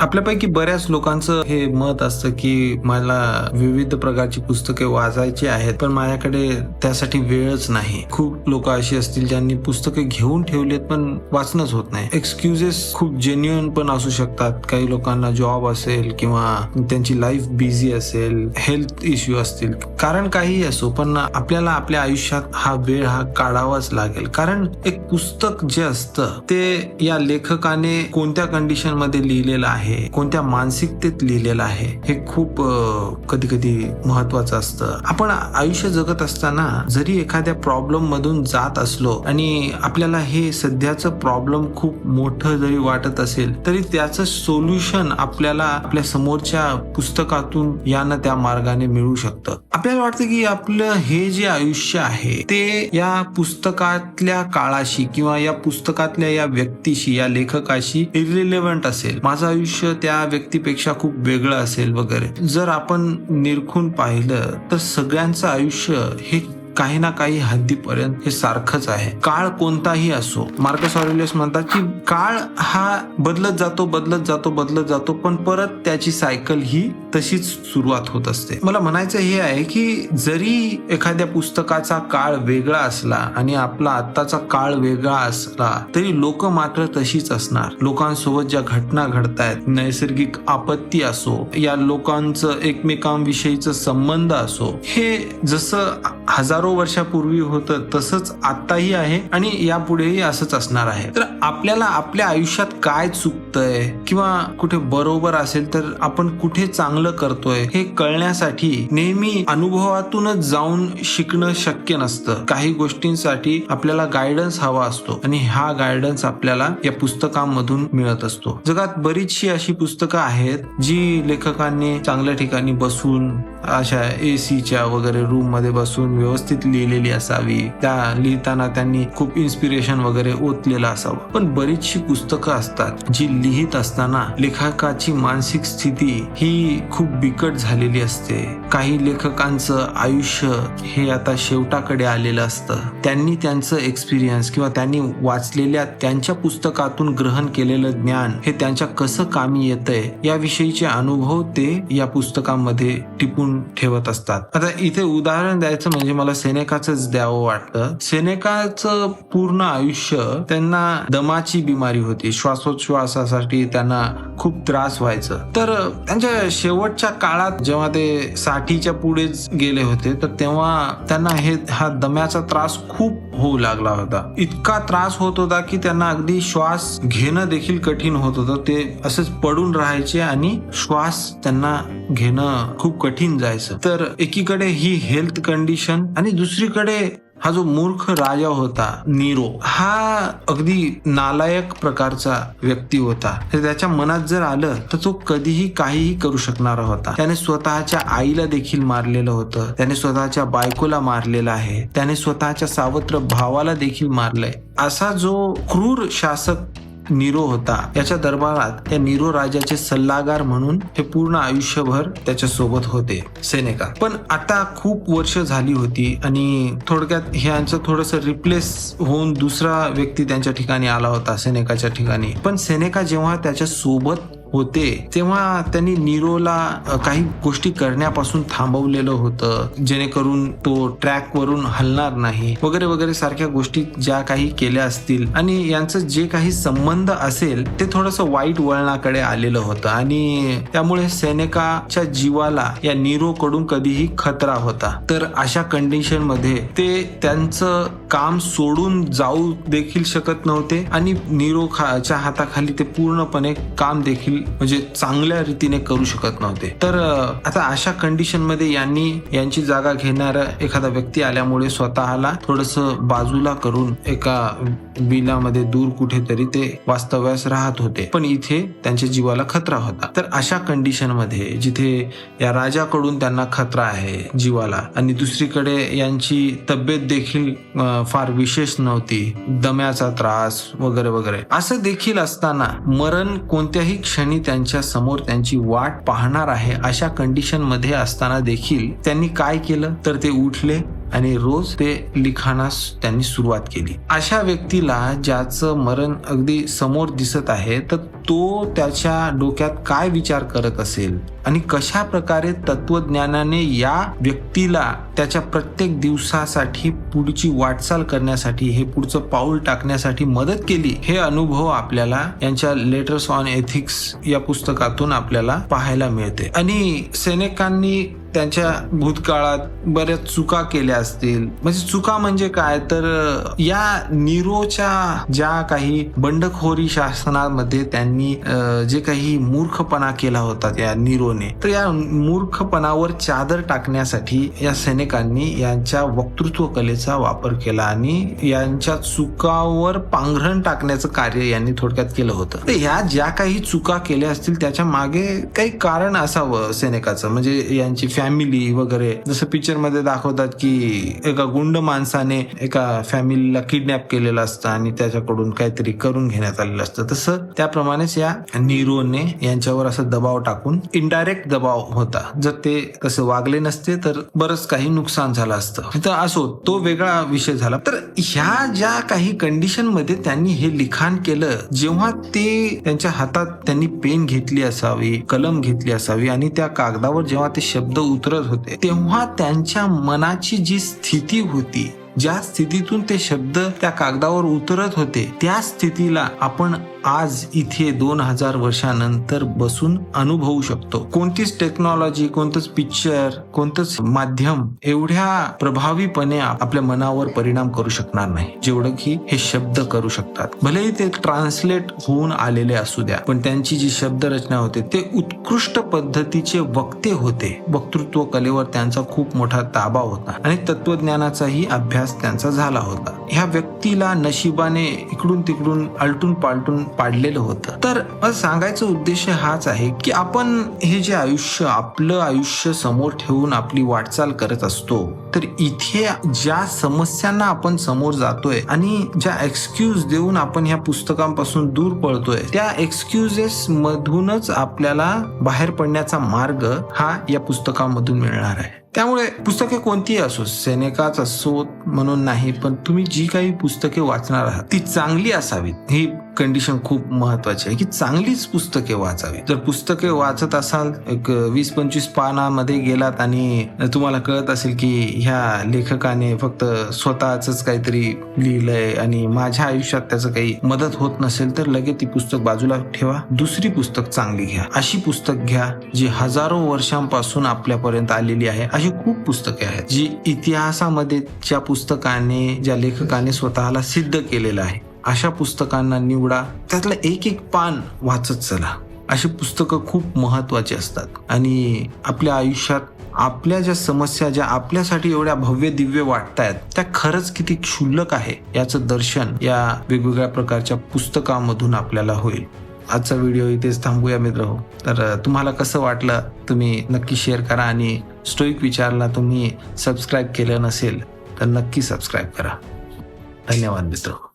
आपल्यापैकी बऱ्याच लोकांचं हे मत असतं की मला विविध प्रकारची पुस्तके वाचायची आहेत पण माझ्याकडे त्यासाठी वेळच नाही. खूप लोक अशी असतील ज्यांनी पुस्तके घेऊन ठेवलेत पण वाचणंच होत नाही. एक्सक्युजेस खूप जेन्युअन पण असू शकतात. काही लोकांना जॉब असेल किंवा त्यांची लाईफ बिझी असेल हेल्थ इश्यू असतील. कारण काही असो पण आपल्याला आपल्या आयुष्यात हा वेळ हा काढावाच लागेल. कारण एक पुस्तक जे असतं ते या लेखकाने कोणत्या कंडिशनमध्ये लिहिलेलं आहे? कोणत्या मानसिकतेत लिहिलेलं आहे हे खूप कधी कधी महत्वाचं असतं. आपण आयुष्य जगत असताना जरी एखाद्या प्रॉब्लेम मधून जात असलो आणि आपल्याला हे सध्याचं प्रॉब्लेम खूप मोठं जरी वाटत असेल तरी त्याचं सोल्युशन आपल्याला आपल्या समोरच्या पुस्तकातून यानं त्या मार्गाने मिळू शकतं. आपल्याला वाटतं की आपलं हे जे आयुष्य आहे ते या पुस्तकातल्या काळाशी किंवा या पुस्तकातल्या या व्यक्तीशी या लेखकाशी इरिलेव्हंट असेल. माझं आयुष्य आयुष्य त्या व्यक्तीपेक्षा खूप वेगळं असेल वगैरे. जर आपण निरखून पाहिलं तर सगळ्यांचं आयुष्य हे काही ना काही हद्दीपर्यंत हे सारखंच आहे. काळ कोणताही असो मार्कस ऑरेलियस म्हणतात की काळ हा बदलत जातो बदलत जातो बदलत जातो पण परत त्याची सायकल ही तशीच सुरुवात होत असते. मला म्हणायचं हे आहे की जरी एखाद्या पुस्तकाचा काळ वेगळा असला आणि आपला आत्ताचा काळ वेगळा असला तरी लोक मात्र तशीच असणार. लोकांसोबत ज्या घटना घडतायत नैसर्गिक आपत्ती असो या लोकांचं एकमेकांविषयीचं संबंध असो हे जसं हजारो वर्षापूर्वी होतं तसंच आत्ताही आहे आणि यापुढेही असंच असणार आहे. तर आपल्याला आपल्या आयुष्यात काय चुकतंय किंवा कुठे बरोबर असेल तर आपण कुठे चांगलं करतोय हे कळण्यासाठी नेहमी अनुभवातूनच जाऊन शिकणं शक्य नसतं. काही गोष्टींसाठी आपल्याला गायडन्स हवा असतो आणि हा गायडन्स आपल्याला या पुस्तकांमधून मिळत असतो. जगात बरीचशी अशी पुस्तकं आहेत जी लेखकांनी चांगल्या ठिकाणी बसून अशा एसीच्या वगैरे रूममध्ये बसून व्यवस्थित लिहिलेली असावी. त्या लिहिताना त्यांनी खूप इन्स्पिरेशन वगैरे ओतलेलं असावं. पण बरीचशी पुस्तकं असतात जी लिहित असताना लेखकाची मानसिक स्थिती ही खूप बिकट झालेली असते. काही लेखकांचं आयुष्य हे आता शेवटाकडे आलेलं असतं. त्यांनी त्यांचं एक्सपिरियन्स किंवा त्यांनी वाचलेल्या त्यांच्या पुस्तकातून ग्रहण केलेलं ज्ञान हे त्यांच्या कसं कामी येतंय याविषयीचे अनुभव ते या पुस्तकामध्ये टिपून ठेवत असतात. आता इथे उदाहरण द्यायचं म्हणजे मला सेनेकाच द्यावं वाटतं. सेनेकाचं पूर्ण आयुष्य त्यांना दमाची बिमारी होती. श्वासोच्छवासासाठी त्यांना खूप त्रास व्हायचं. तर त्यांच्या शेवटच्या काळात जेव्हा ते साठीच्या पुढेच गेले होते तर तेव्हा त्यांना हे हा दम्याचा त्रास खूप होऊ लागला होता. इतका त्रास होत होता की त्यांना अगदी श्वास घेणं देखील कठीण होत होतं. ते असंच पडून राहायचे आणि श्वास त्यांना घेणं खूप कठीण जायचं. तर एकीकडे ही हेल्थ कंडिशन आणि दुसरीकडे हा जो मूर्ख राजा होता नीरो हा अगदी नालायक प्रकारचा व्यक्ती होता. तर त्याच्या मनात जर आलं तर तो कधीही काहीही करू शकणारा होता. त्याने स्वतःच्या आईला देखील मारलेलं होतं. त्याने स्वतःच्या बायकोला मारलेलं आहे. त्याने स्वतःच्या सावत्र भावाला देखील मारलंय. असा जो क्रूर शासक नीरो होता. याच्या दरबारात त्या नीरो राजाचे सल्लागार म्हणून हे पूर्ण आयुष्यभर त्याच्या सोबत होते सेनेका. पण आता खूप वर्ष झाली होती आणि थोडक्यात ह्यांचं थोडस रिप्लेस होऊन दुसरा व्यक्ती त्यांच्या ठिकाणी आला होता सेनेकाच्या ठिकाणी. पण सेनेका जेव्हा त्याच्या सोबत होते तेव्हा त्यांनी नीरोला काही गोष्टी करण्यापासून थांबवलेलं होतं जेणेकरून तो ट्रॅक वरून हलणार नाही वगैरे वगैरे सारख्या गोष्टी ज्या काही केल्या असतील. आणि यांचं जे काही संबंध असेल ते थोडस वाईट वळणाकडे आलेलं होतं. आणि त्यामुळे सैनिकाच्या जीवाला या नीरो कडून कधीही खतरा होता. तर अशा कंडिशनमध्ये ते त्यांचं काम सोडून जाऊ देखील शकत नव्हते. आणि नीरो च्या हाताखाली ते पूर्णपणे काम देखील म्हणजे चांगल्या रीतीने करू शकत नव्हते. तर आता अशा कंडिशनमध्ये यांनी यांची जागा घेणारा एखादा व्यक्ती आल्यामुळे स्वतःला थोडस बाजूला करून एका बिलामध्ये दूर कुठेतरी ते वास्तव्यास राहत होते. पण इथे त्यांच्या जीवाला खतरा होता. तर अशा कंडिशनमध्ये जिथे या राजाकडून त्यांना खतरा आहे जीवाला आणि दुसरीकडे यांची तब्येत देखील फार विशेष नव्हती. दम्याचा त्रास वगैरे वगैरे. असं देखील असताना मरण कोणत्याही क्षणी त्यांच्यासमोर त्यांची वाट पाहणार आहे अशा कंडिशनमध्ये असताना देखील त्यांनी काय केलं? तर ते उठले आणि रोज ते लिखाणास त्यांनी सुरुवात केली. अशा व्यक्तीला ज्याचं मरण अगदी समोर दिसत आहे तर तो त्याच्या डोक्यात काय विचार करत असेल आणि कशा प्रकारे तत्वज्ञानाने या व्यक्तीला त्याच्या प्रत्येक दिवसासाठी पुढची वाटचाल करण्यासाठी हे पुढचं पाऊल टाकण्यासाठी मदत केली हे अनुभव आपल्याला यांच्या लेटर्स ऑन एथिक्स या पुस्तकातून आपल्याला पाहायला मिळते. आणि सेनेकांनी त्यांच्या भूतकाळात बऱ्याच चुका केल्या असतील. म्हणजे चुका म्हणजे काय? तर या निरोच्या ज्या काही बंडखोरी शासनामध्ये त्यांनी जे काही मूर्खपणा केला होता या निरोने तर या मूर्खपणावर चादर टाकण्यासाठी या सैनिकांनी यांच्या वक्तृत्व कलेचा वापर केला आणि यांच्या चुकावर पांघरण टाकण्याचं कार्य यांनी थोडक्यात केलं होतं. तर ह्या ज्या काही चुका केल्या असतील त्याच्यामागे काही कारण असावं सैनिकाचं? म्हणजे यांची फॅमिली फॅमिली वगैरे. जसं पिक्चरमध्ये दाखवतात की एका गुंड माणसाने एका फॅमिलीला किडनॅप केलेलं असतं आणि त्याच्याकडून काहीतरी करून घेण्यात आलेलं असतं. तसं त्याप्रमाणेच या निरोने यांच्यावर असं दबाव टाकून इनडायरेक्ट दबाव होता. जर ते तसे वागले नसते तर बरंच काही नुकसान झालं असतं. तर असो तो वेगळा विषय झाला. तर ह्या ज्या काही कंडिशनमध्ये त्यांनी हे लिखाण केलं जेव्हा ते त्यांच्या हातात त्यांनी पेन घेतली असावी कलम घेतली असावी आणि त्या कागदावर जेव्हा ते शब्द उतरत होते. तेव्हा त्यांच्या मनाची जी स्थिती होती ज्या स्थितीतून ते शब्द त्या कागदावर उतरत होते त्या स्थितीला आपण आज इथे दोन हजार वर्षानंतर बसून अनुभवू शकतो. कोणतीच टेक्नॉलॉजी कोणतंच पिक्चर कोणतंच माध्यम एवढ्या प्रभावीपणे आपल्या मनावर परिणाम करू शकणार नाही. जेवढं की हे शब्द करू शकतात. भलेही ते ट्रान्सलेट होऊन आलेले असू द्या पण त्यांची जी शब्द रचना होते ते उत्कृष्ट पद्धतीचे वक्ते होते. वक्तृत्व कलेवर त्यांचा खूप मोठा ताबा होता आणि तत्वज्ञानाचाही अभ्यास त्यांचा झाला होता. ह्या व्यक्तीला नशिबाने इकडून तिकडून आलटून पालटून पाडलेलं होतं. तर सांगायचा उद्देश हाच आहे की आपण हे जे आयुष्य आपलं आयुष्य समोर ठेवून आपली वाटचाल करत असतो तर इथे ज्या समस्यांना आपण समोर जातोय आणि ज्या एक्सक्यूज देऊन आपण ह्या पुस्तकांपासून दूर पळतोय त्या एक्सक्युजेस मधूनच आपल्याला बाहेर पडण्याचा मार्ग हा या पुस्तकामधून मिळणार आहे. त्यामुळे पुस्तके कोणतीही असो सेनेकाच असो म्हणून नाही पण तुम्ही जी काही पुस्तके वाचणार आहात ती चांगली असावीत. ही कंडिशन खूप महत्वाची आहे की चांगलीच पुस्तके वाचावी. जर पुस्तके वाचत असाल एक वीस पंचवीस पानामध्ये गेलात आणि तुम्हाला कळत असेल की ह्या लेखकाने फक्त स्वतःच काहीतरी लिहिलंय आणि माझ्या आयुष्यात त्याचं काही मदत होत नसेल तर लगेच ती पुस्तक बाजूला ठेवा. दुसरी पुस्तक चांगली घ्या. अशी पुस्तक घ्या जी हजारो वर्षांपासून आपल्यापर्यंत आलेली आहे. अशी खूप पुस्तके आहेत जी इतिहासामध्ये ज्या पुस्तकाने ज्या लेखकाने स्वतःला सिद्ध केलेलं आहे. अशा पुस्तकांना निवडा. त्यातलं एक एक पान वाचत चला. अशी पुस्तकं खूप महत्वाची असतात. आणि आपल्या आयुष्यात आपल्या ज्या समस्या ज्या आपल्यासाठी एवढ्या भव्य दिव्य वाटतायत त्या खरंच किती क्षुल्लक आहे याचं दर्शन या वेगवेगळ्या प्रकारच्या पुस्तकामधून आपल्याला होईल. आजचा व्हिडिओ इथेच थांबूया मित्र. हो तर तुम्हाला कसं वाटलं तुम्ही नक्की शेअर करा आणि स्टोईक विचारला तुम्ही सबस्क्राईब केलं नसेल तर नक्की सबस्क्राईब करा. धन्यवाद मित्र.